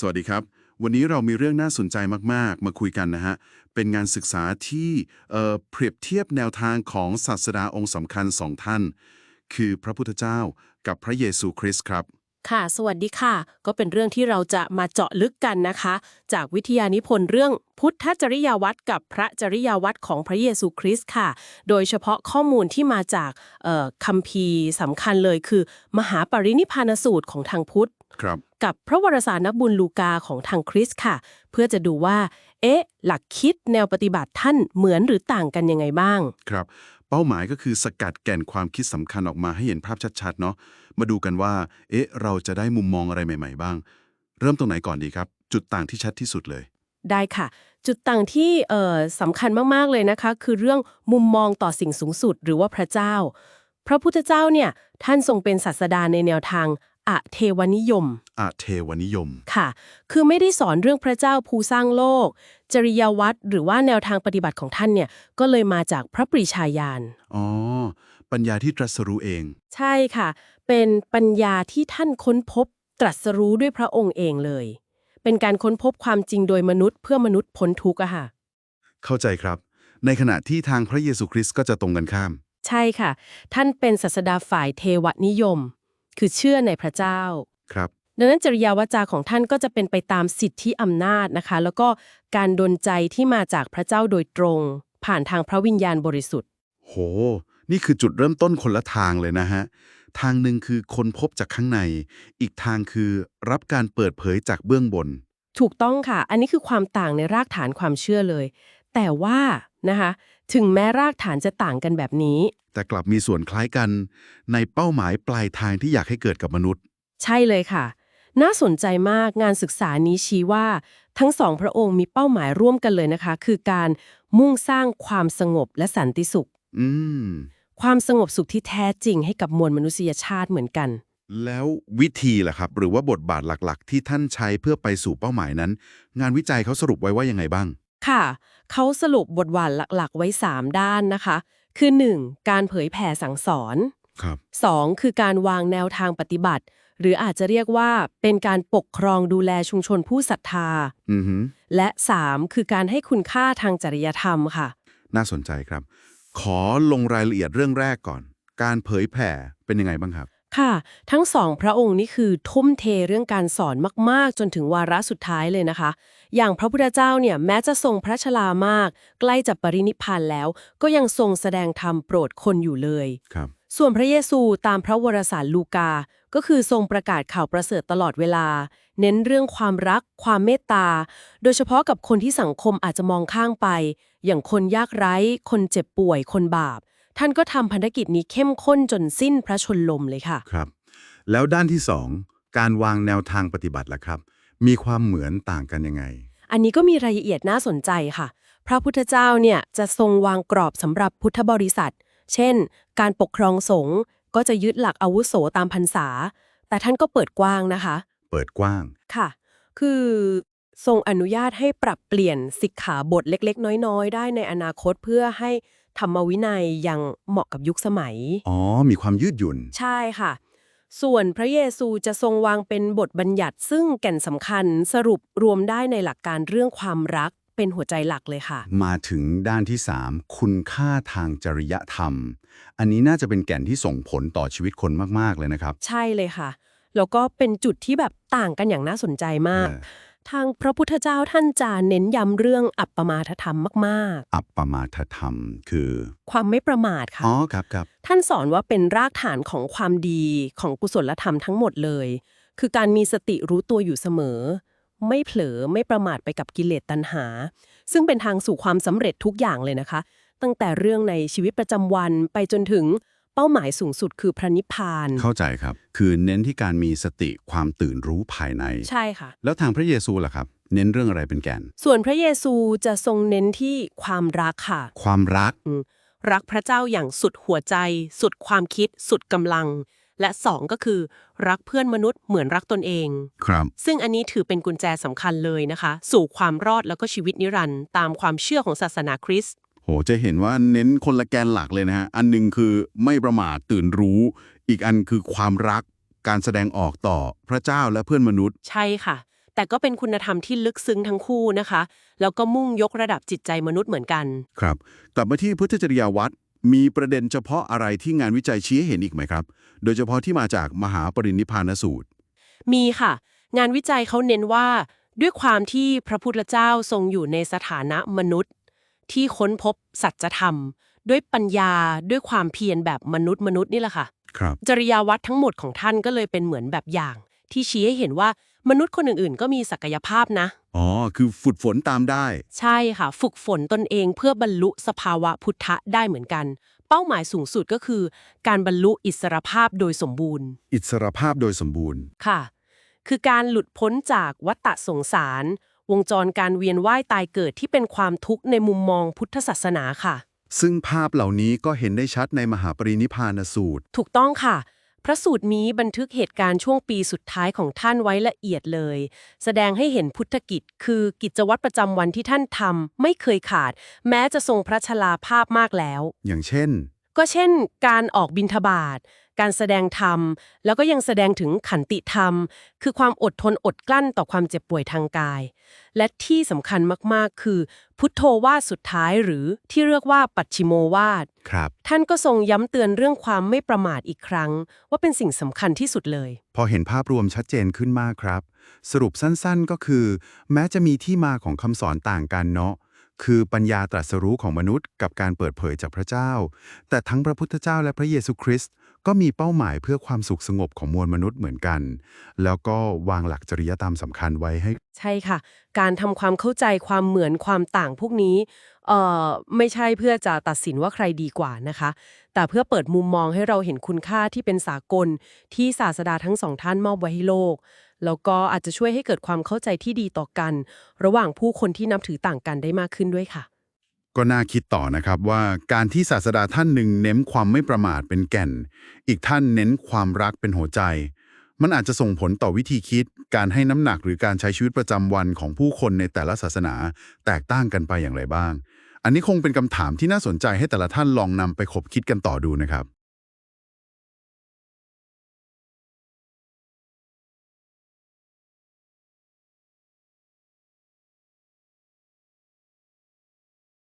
สวัสดีครับ วันนี้เรามีเรื่องน่าสนใจมาก ๆ มาคุยกันนะฮะ เป็นงานศึกษาที่เอ่อเปรียบเทียบแนวทางของศาสดาองค์สำคัญสองท่าน คือพระพุทธเจ้ากับพระเยซูคริสต์ครับ ค่ะ สวัสดีค่ะ ก็เป็นเรื่องที่เราจะมาเจาะลึกกันนะคะ จากวิทยานิพนธ์เรื่องพุทธจริยวัตรกับพระจริยวัตรของพระเยซูคริสต์ค่ะ โดยเฉพาะข้อมูลที่มาจากเอ่อคัมภีร์สำคัญเลยคือ มหาปรินิพพานสูตรของทางพุทธ ครับ กับพระวรสารนักบุญลูกาของทางคริสต์ค่ะ เพื่อจะดูว่า เอ๊ะ หลักคิดแนวปฏิบัติท่านเหมือนหรือต่างกันยังไงบ้าง ครับ เป้าหมายก็คือสกัดแก่นความคิดสำคัญออกมาให้เห็นภาพชัดๆ เนาะมาดูกันว่า เอ๊ะ เราจะได้มุมมองอะไรใหม่ ๆ บ้าง เริ่มตรงไหนก่อนดีครับ จุดต่างที่ชัดที่สุดเลย ได้ค่ะ จุดต่างที่เอ่อสำคัญมากๆเลยนะคะ คือเรื่องมุมมองต่อสิ่งสูงสุดหรือว่าพระเจ้าพระพุทธเจ้าเนี่ยท่านทรงเป็นศาสดาในแนวทาง อะเทวนิยมอาเทวนิยม ค่ะ คือไม่ได้สอนเรื่องพระเจ้าผู้สร้างโลก จริยวัตรหรือว่าแนวทางปฏิบัติของท่านเนี่ย ก็เลยมาจากพระปรีชาญาณ อ๋อ ปัญญาที่ตรัสรู้เอง ใช่ค่ะ เป็นปัญญาที่ท่านค้นพบตรัสรู้ด้วยพระองค์เองเลย เป็นการค้นพบความจริงโดยมนุษย์เพื่อมนุษย์พ้นทุกข์อะค่ะ เข้าใจครับ ในขณะที่ทางพระเยซูคริสต์ก็จะตรงกันข้าม ใช่ค่ะ ท่านเป็นศาสดาฝ่ายเทวนิยม คือเชื่อในพระเจ้า ครับ ดังนั้นจริยาวจาของท่านก็จะเป็นไปตามสิทธิอำนาจนะคะ แล้วก็การดลใจที่มาจากพระเจ้าโดยตรง ผ่านทางพระวิญญาณบริสุทธิ์ โห นี่คือจุดเริ่มต้นคนละทางเลยนะฮะ ทางหนึ่งคือคนพบจากข้างใน อีกทางคือรับการเปิดเผยจากเบื้องบน ถูกต้องค่ะ อันนี้คือความต่างในรากฐานความเชื่อเลย แต่ว่านะคะ ถึงแม้รากฐานจะต่างกันแบบนี้ แต่กลับมีส่วนคล้ายกันในเป้าหมายปลายทางที่อยากให้เกิดกับมนุษย์ ใช่เลยค่ะ น่าสนใจมากงานศึกษานี้ชี้ว่า ทั้งสองพระองค์มีเป้าหมายร่วมกันเลยนะคะ คือการมุ่งสร้างความสงบและสันติสุข อืม ความสงบสุขที่แท้จริงให้กับมวลมนุษยชาติเหมือนกัน แล้ววิธีล่ะครับ หรือว่าบทบาทหลักๆ ที่ท่านใช้เพื่อไปสู่เป้าหมายนั้น งานวิจัยเขาสรุปไว้ว่ายังไงบ้าง ค่ะ เขาสรุปบทบาทหลักๆ ไว้ 3 ด้านนะคะ คือ 1. การเผยแผ่สั่งสอน ครับ 2. คือการวางแนวทางปฏิบัติ หรืออาจจะเรียกว่าเป็นการปกครองดูแลชุมชนผู้ศรัทธา อือหือและ 3. คือการให้คุณค่าทางจริยธรรมค่ะ น่าสนใจครับ ขอลงรายละเอียดเรื่องแรกก่อน การเผยแผ่เป็นยังไงบ้างครับ ค่ะ ทั้งสองพระองค์นี่คือทุ่มเทเรื่องการสอนมาก ๆ จนถึงวาระสุดท้ายเลยนะคะ อย่างพระพุทธเจ้าเนี่ยแม้จะทรงพระชรามาก ใกล้จะปรินิพพานแล้ว ก็ยังทรงแสดงธรรมโปรดคนอยู่เลย ครับ ส่วนพระเยซูตามพระวรสารลูกา ก็คือทรงประกาศข่าวประเสริฐตลอดเวลา เน้นเรื่องความรัก ความเมตตา โดยเฉพาะกับคนที่สังคมอาจจะมองข้างไป อย่างคนยากไร้ คนเจ็บป่วย คนบาป ท่านก็ทำพันธกิจนี้เข้มข้นจนสิ้นพระชนลมเลยค่ะ ครับ แล้วด้านที่สองการวางแนวทางปฏิบัติล่ะครับ มีความเหมือนต่างกันยังไง อันนี้ก็มีรายละเอียดน่าสนใจค่ะ พระพุทธเจ้าเนี่ยจะทรงวางกรอบสำหรับพุทธบริษัท เช่น การปกครองสงฆ์ก็จะยึดหลักอาวุโสตามพรรษา แต่ท่านก็เปิดกว้างนะคะ เปิดกว้างค่ะ คือ ทรงอนุญาตให้ปรับเปลี่ยนสิกขาบทเล็ก ๆ น้อย ๆ ได้ในอนาคตเพื่อให้ธรรมวินัยยังเหมาะกับยุคสมัย อ๋อ มีความยืดหยุ่น ใช่ค่ะ ส่วนพระเยซูจะทรงวางเป็นบทบัญญัติ ซึ่งแก่นสำคัญสรุปรวมได้ในหลักการเรื่องความรักเป็นหัวใจหลักเลยค่ะ มาถึงด้านที่ 3 คุณค่าทางจริยธรรม อันนี้น่าจะเป็นแก่นที่ส่งผลต่อชีวิตคนมาก ๆ เลยนะครับ ใช่เลยค่ะ แล้วก็เป็นจุดที่แบบต่างกันอย่างน่าสนใจมาก เออ ทางพระพุทธเจ้าท่านจะเน้นย้ำเรื่องอัปปมาทธรรมมากอัปปมาทธรรมคือๆความไม่ประมาทค่ะ อ๋อครับครับท่านสอนว่าเป็นรากฐานของความดีของกุศลธรรมทั้งหมดเลย คือการมีสติรู้ตัวอยู่เสมอ ไม่เผลอไม่ประมาทไปกับกิเลสตัณหา ซึ่งเป็นทางสู่ความสำเร็จทุกอย่างเลยนะคะ ตั้งแต่เรื่องในชีวิตประจำวันไปจนถึงเป้าหมายสูงสุดคือพระนิพพาน เข้าใจครับ คือเน้นที่การมีสติความตื่นรู้ภายใน ใช่ค่ะ แล้วทางพระเยซูล่ะครับ เน้นเรื่องอะไรเป็นแก่นส่วนพระเยซูจะทรงเน้นที่ความรักค่ะ ความรัก อืมรักพระเจ้าอย่างสุดหัวใจ สุดความคิด สุดกำลัง และสองก็คือรักเพื่อนมนุษย์เหมือนรักตนเอง ครับ ซึ่งอันนี้ถือเป็นกุญแจสำคัญเลยนะคะ สู่ความรอดแล้วก็ชีวิตนิรันดร์ตามความเชื่อของศาสนาคริสต์โห จะเห็นว่าเน้นคนละแกนหลักเลยนะฮะ อันหนึงคือไม่ประมาทตื่นรู้ อีกอันคือความรักการแสดงออกต่อพระเจ้าและเพื่อนมนุษย์ ใช่ค่ะ แต่ก็เป็นคุณธรรมที่ลึกซึ้งทั้งคู่นะคะ แล้วก็มุ่งยกระดับจิตใจมนุษย์เหมือนกัน ครับกลับมาที่พุทธจริยาวัดมีประเด็นเฉพาะอะไรที่งานวิจัยชี้ให้เห็นอีกไหมครับ โดยเฉพาะที่มาจากมหาปรินิพพานสูตร มีค่ะ งานวิจัยเขาเน้นว่า ด้วยความที่พระพุทธเจ้าทรงอยู่ในสถานะมนุษย์ ที่ค้นพบสัจธรรม ด้วยปัญญาด้วยความเพียรแบบมนุษย์มนุษย์นี่แหละค่ะครับจริยาวัดทั้งหมดของท่านก็เลยเป็นเหมือนแบบอย่าง ที่ชี้ให้เห็นว่ามนุษย์คนอื่นๆ ก็มีศักยภาพนะ อ๋อ คือฝึกฝนตามได้ ใช่ค่ะ ฝึกฝนตนเองเพื่อบรรลุสภาวะพุทธะได้เหมือนกัน เป้าหมายสูงสุดก็คือ การบรรลุอิสรภาพโดยสมบูรณ์ อิสรภาพโดยสมบูรณ์ ค่ะ คือการหลุดพ้นจากวัฏฏะสงสาร วงจรการเวียนว่ายตายเกิดที่เป็นความทุกข์ในมุมมองพุทธศาสนาค่ะ ซึ่งภาพเหล่านี้ก็เห็นได้ชัดในมหาปรินิพพานสูตร ถูกต้องค่ะ พระสูตรนี้บันทึกเหตุการณ์ช่วงปีสุดท้ายของท่านไว้ละเอียดเลย แสดงให้เห็นพุทธกิจ คือกิจวัตรประจำวันที่ท่านทำไม่เคยขาด แม้จะทรงพระชราภาพมากแล้ว อย่างเช่น ก็เช่น การออกบิณฑบาต การแสดงธรรม แล้วก็ยังแสดงถึงขันติธรรม คือความอดทนอดกลั้นต่อความเจ็บป่วยทางกาย และที่สำคัญมากๆ คือ พุทโธวาทสุดท้ายหรือที่เรียกว่าปัจฉิโมวาทครับท่านก็ทรงย้ำเตือนเรื่องความไม่ประมาทอีกครั้ง ว่าเป็นสิ่งสำคัญที่สุดเลย พอเห็นภาพรวมชัดเจนขึ้นมากครับ สรุปสั้นๆก็คือ แม้จะมีที่มาของคำสอนต่างกันเนาะ คือปัญญาตรัสรู้ของมนุษย์กับการเปิดเผยจากพระเจ้า แต่ทั้งพระพุทธเจ้าและพระเยซูคริสต์ก็มีเป้าหมายเพื่อความสุขสงบของมวลมนุษย์เหมือนกัน แล้วก็วางหลักจริยธรรมสำคัญไว้ให้ ใช่ค่ะ การทำความเข้าใจความเหมือนความต่างพวกนี้เอ่อไม่ใช่เพื่อจะตัดสินว่าใครดีกว่านะคะ แต่เพื่อเปิดมุมมองให้เราเห็นคุณค่าที่เป็นสากลที่ศาสดาทั้งสองท่านมอบไว้ให้โลก แล้วก็อาจจะช่วยให้เกิดความเข้าใจที่ดีต่อกัน ระหว่างผู้คนที่นับถือต่างกันได้มากขึ้นด้วยค่ะ ก็น่าคิดต่อนะครับว่าการที่ศาสดาท่านหนึ่งเน้นความไม่ประมาทเป็นแก่น อีกท่านเน้นความรักเป็นหัวใจ มันอาจจะส่งผลต่อวิธีคิด การให้น้ำหนักหรือการใช้ชีวิตประจำวันของผู้คนในแต่ละศาสนา แตกต่างกันไปอย่างไรบ้าง อันนี้คงเป็นคำถามที่น่าสนใจให้แต่ละท่านลองนำไปคบคิดกันต่อดูนะครับ